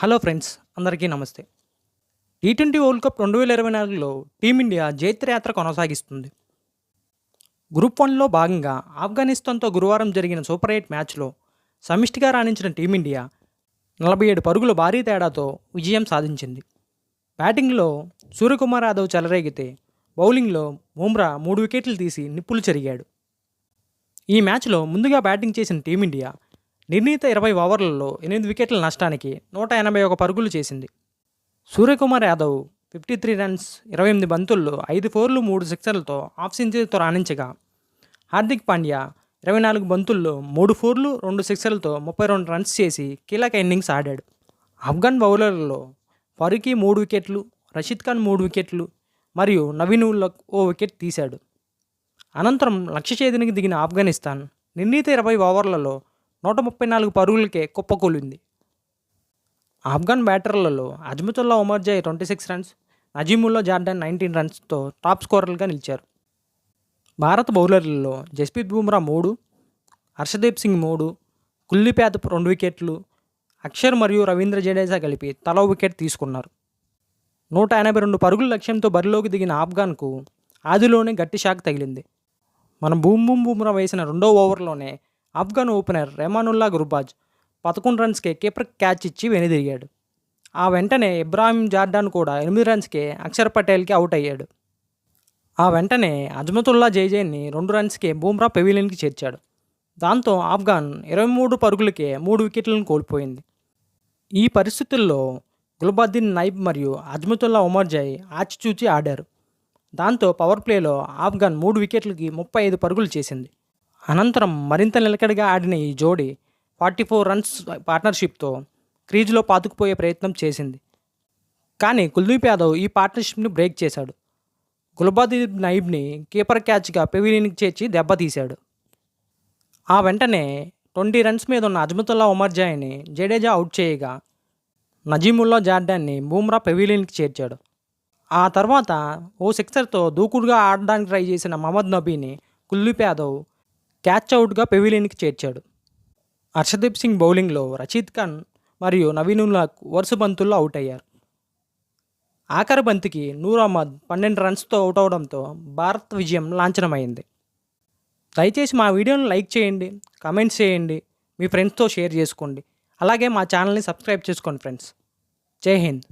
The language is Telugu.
హలో ఫ్రెండ్స్ అందరికీ నమస్తే. టీ ట్వంటీ వరల్డ్ కప్ రెండు వేల ఇరవై నాలుగులో టీమిండియా జైత్రయాత్ర కొనసాగిస్తుంది. గ్రూప్ వన్లో భాగంగా ఆఫ్ఘనిస్తాన్తో గురువారం జరిగిన సూపర్ ఎయిట్ మ్యాచ్లో సమిష్టిగా రాణించిన టీమిండియా నలభై ఏడు పరుగుల భారీ తేడాతో విజయం సాధించింది. బ్యాటింగ్లో సూర్యకుమార్ యాదవ్ చెలరేగితే బౌలింగ్లో బుమ్రా మూడు వికెట్లు తీసి నిప్పులు చెరిగాడు. ఈ మ్యాచ్లో ముందుగా బ్యాటింగ్ చేసిన టీమిండియా నిర్ణీత ఇరవై ఓవర్లలో ఎనిమిది వికెట్ల నష్టానికి నూట ఎనభై ఒక పరుగులు చేసింది. Suryakumar Yadav fifty three runs ఇరవై ఎనిమిది బంతుల్లో ఐదు ఫోర్లు మూడు సిక్సర్లతో హాఫ్ సెంచరీతో రాణించగా హార్దిక్ పాండ్యా ఇరవై నాలుగు బంతుల్లో మూడు ఫోర్లు రెండు సిక్సర్లతో ముప్పై రెండు రన్స్ చేసి కీలక ఇన్నింగ్స్ ఆడాడు. ఆఫ్ఘన్ బౌలర్లలో ఫరూకీ మూడు వికెట్లు రషీద్ ఖాన్ మూడు వికెట్లు మరియు నవీన్ ఓ వికెట్ తీశాడు. అనంతరం లక్ష్య ఛేదనకి దిగిన ఆఫ్ఘనిస్తాన్ నిర్ణీత ఇరవై ఓవర్లలో నూట ముప్పై నాలుగు పరుగులకే కుప్పకూలింది Afghan బ్యాటర్లలో Azmatullah Omarzai twenty six runs Najibullah Zadran nineteen రన్స్తో top స్కోరర్లుగా నిలిచారు. భారత బౌలర్లలో జస్ప్రీత్ బుమ్రా మూడు హర్షదీప్ సింగ్ మూడు కుల్లిపేత రెండు వికెట్లు అక్షర్ మరియు రవీంద్ర జడేజా కలిపి తలో వికెట్ తీసుకున్నారు. నూట ఎనభై రెండు పరుగుల లక్ష్యంతో బరిలోకి దిగిన ఆఫ్ఘన్కు ఆదిలోనే గట్టి షాక్ తగిలింది. మన బూమ్ బూమ్ బుమ్రా వేసిన రెండో ఓవర్లోనే ఆఫ్ఘన్ ఓపెనర్ రెమానుల్లా గుర్బాజ్ పదకొండు రన్స్కే కీపర్ క్యాచ్ ఇచ్చి వెనుదిరిగాడు. ఆ వెంటనే ఇబ్రాహిం జార్డాన్ కూడా ఎనిమిది రన్స్కే అక్షర్ పటేల్కి అవుట్ అయ్యాడు. ఆ వెంటనే అజ్మతుల్లా జైజైన్ని రెండు రన్స్కే బూమ్రా పెవిలియన్కి చేర్చాడు. దాంతో ఆఫ్ఘన్ ఇరవై మూడు పరుగులకే మూడు వికెట్లను కోల్పోయింది. ఈ పరిస్థితుల్లో గుల్బాద్దీన్ నైబ్ మరియు అజ్మతుల్లా ఉమర్జాయ్ ఆచిచూచి ఆడారు. దాంతో పవర్ ప్లేలో ఆఫ్ఘన్ మూడు వికెట్లకి ముప్పై ఐదు పరుగులు చేసింది. అనంతరం మరింత నిలకడగా ఆడిన ఈ జోడీ ఫార్టీ ఫోర్ రన్స్ పార్ట్నర్షిప్తో క్రీజులో పాతుకుపోయే ప్రయత్నం చేసింది. కానీ కుల్దీప్ యాదవ్ ఈ పార్ట్నర్షిప్ని బ్రేక్ చేశాడు. గుల్బాదీప్ నైబ్ని కీపర్ క్యాచ్గా పెవిలియన్కి చేర్చి దెబ్బతీశాడు ఆ వెంటనే ట్వంటీ రన్స్ మీద ఉన్న అజ్మతుల్లా ఉమర్జాయ్ని జడేజా అవుట్ చేయగా నజీముల్లా జార్డాన్ని బూమ్రా పెవిలియన్కి చేర్చాడు. ఆ తర్వాత ఓ సిక్సర్తో దూకుడుగా ఆడడానికి ట్రై చేసిన మహమ్మద్ నబీని కుల్దీప్ యాదవ్ క్యాచ్ అవుట్గా పెవిలియన్కి చేర్చాడు. హర్షదీప్ సింగ్ బౌలింగ్లో రషీద్ ఖాన్ మరియు నవీనుల్లా వరుస బంతుల్లో అవుట్ అయ్యారు. ఆఖరి బంతికి నూర్ అహ్మద్ పన్నెండు రన్స్తో అవుట్ అవడంతో భారత్ విజయం లాంఛనమైంది. దయచేసి మా వీడియోను లైక్ చేయండి కమెంట్స్ చేయండి మీ ఫ్రెండ్స్తో షేర్ చేసుకోండి. అలాగే మా ఛానల్ని సబ్స్క్రైబ్ చేసుకోండి ఫ్రెండ్స్. జై హింద్.